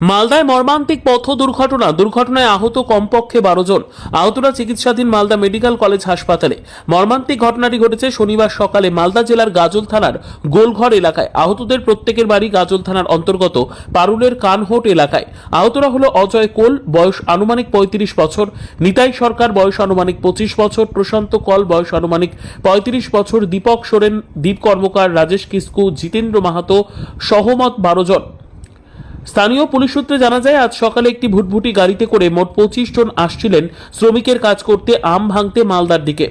মালদায় মর্মান্তিক পথ দুর্ঘটনা। দুর্ঘটনায় আহত কমপক্ষে বারো জন। আহতরা চিকিৎসাধীন মালদা মেডিকেল কলেজ হাসপাতালে। মর্মান্তিক ঘটনাটি ঘটেছে শনিবার সকালে মালদা জেলার গাজল থানার গোলঘর এলাকায়। আহতদের প্রত্যেকের বাড়ি গাজল থানার অন্তর্গত পারুলের কানহোট এলাকায়। আহতরা হলো অজয় কোল, বয়স আনুমানিক পঁয়ত্রিশ বছর। নিতাই সরকার, বয়স আনুমানিক পঁচিশ বছর। প্রশান্ত কল, বয়স আনুমানিক পঁয়ত্রিশ বছর। দীপক সোরেন, দীপ কর্মকার, রাজেশ কিস্কু, জিতেন্দ্র মাহাতো সহমত বারো জন। স্থানীয় পুলিশ সূত্রে জানা যায়, আজ সকালে একটি ভুটভুটি গাড়িতে করে মোট পঁচিশ জন আসছিলেন শ্রমিকের কাজ করতে আম ভাঙতে মালদার দিকে।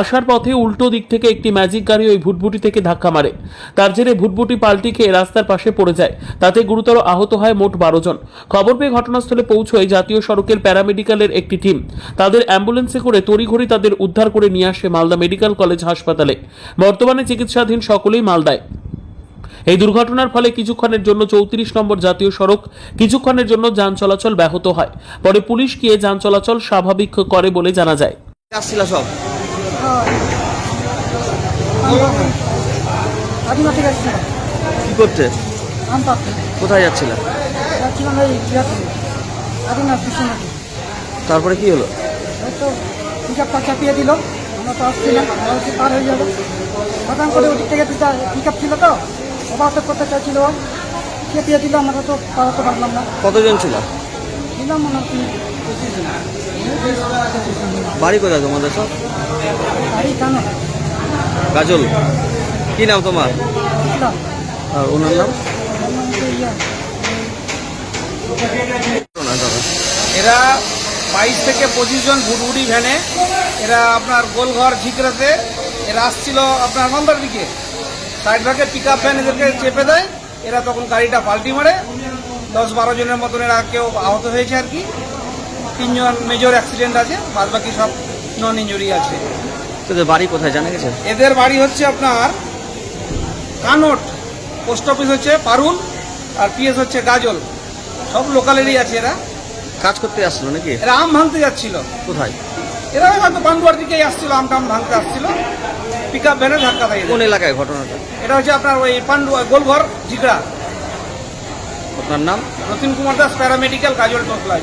আসার পথে উল্টো দিক থেকে একটি ম্যাজিক গাড়ি ওই ভুটভুটি থেকে ধাক্কা মারে। তার জেরে ভুটভুটি পাল্টি খেয়ে রাস্তার পাশে পড়ে যায়। তাতে গুরুতর আহত হয় মোট বারো জন। খবর পেয়ে ঘটনাস্থলে পৌঁছয় জাতীয় সড়কের প্যারামেডিক্যালের একটি টিম। তাদের অ্যাম্বুলেন্সে করে তড়িঘড়ি তাদের উদ্ধার করে নিয়ে আসে মালদা মেডিকেল কলেজ হাসপাতালে। বর্তমানে চিকিৎসাধীন সকলেই মালদায়। এই দুর্ঘটনার ফলে কিছুক্ষণের জন্য চৌত্রিশ নম্বর জাতীয় সড়ক কিছুক্ষণের জন্য যান চলাচল ব্যাহত হয়। পরে পুলিশ গিয়ে যান চলাচল স্বাভাবিক করে বলে জানা যায়। আসছিল সব? কি করতে কোথায় যাচ্ছিল? তারপরে কি হলো? চাপিয়ে দিল আমরা তো আসছিলাম পার হয়ে যাব। হঠাৎ করে ওদিক থেকে দুটা ছিল তো ওভারটেক করতে চাইছিল। ও। চেপিয়ে দিল আমরা তো পারাতে পারলাম না। কতজন ছিল? দিলাম মনে হয় কি বাড়ি কোথায় তোমাদের সব? গাড়ি কেন গাজল কি নাম তোমার? আর ওনার নাম। এরা বাইশ থেকে পঁচিশ জন ভুটভুটি ভ্যানে এরা আপনার গোলঘর ঝিকরাতে এরা আসছিল আপনার মালদার দিকে। সাইড ভাগে পিক আপ ভ্যান এদেরকে চেপে দেয়। এরা তখন গাড়িটা পাল্টি মারে। দশ বারো জনের মতন এরা কেউ আহত হয়েছে আর কি। তিনজন মেজর অ্যাক্সিডেন্ট আছে বাদ বাকি সব নন ইঞ্জুরি আছে তোদের বাড়ি কোথায় জানা গেছে? এদের বাড়ি হচ্ছে আপনার কানট পোস্ট অফিস হচ্ছে পারুল আর পিএস হচ্ছে গাজল। সব লোকালেরই আছে এরা। কাজ করতে আসলো নাকি? এরা আম ভাঙতে যাচ্ছিল। কোথায়? এরা হয়তো পান্ডুয়ার দিকেই আসছিল আম টাম ভাঙতে আসছিল। পিক আপ ভ্যানে ধাক্কা দেয় কোন এলাকায় ঘটনাটা? এটা হচ্ছে আপনার ওই পান্ডু গোলঘর ঝিকড়া আপনার নাম? রতিন কুমার দাস প্যারামেডিক্যাল কাজল টোকলা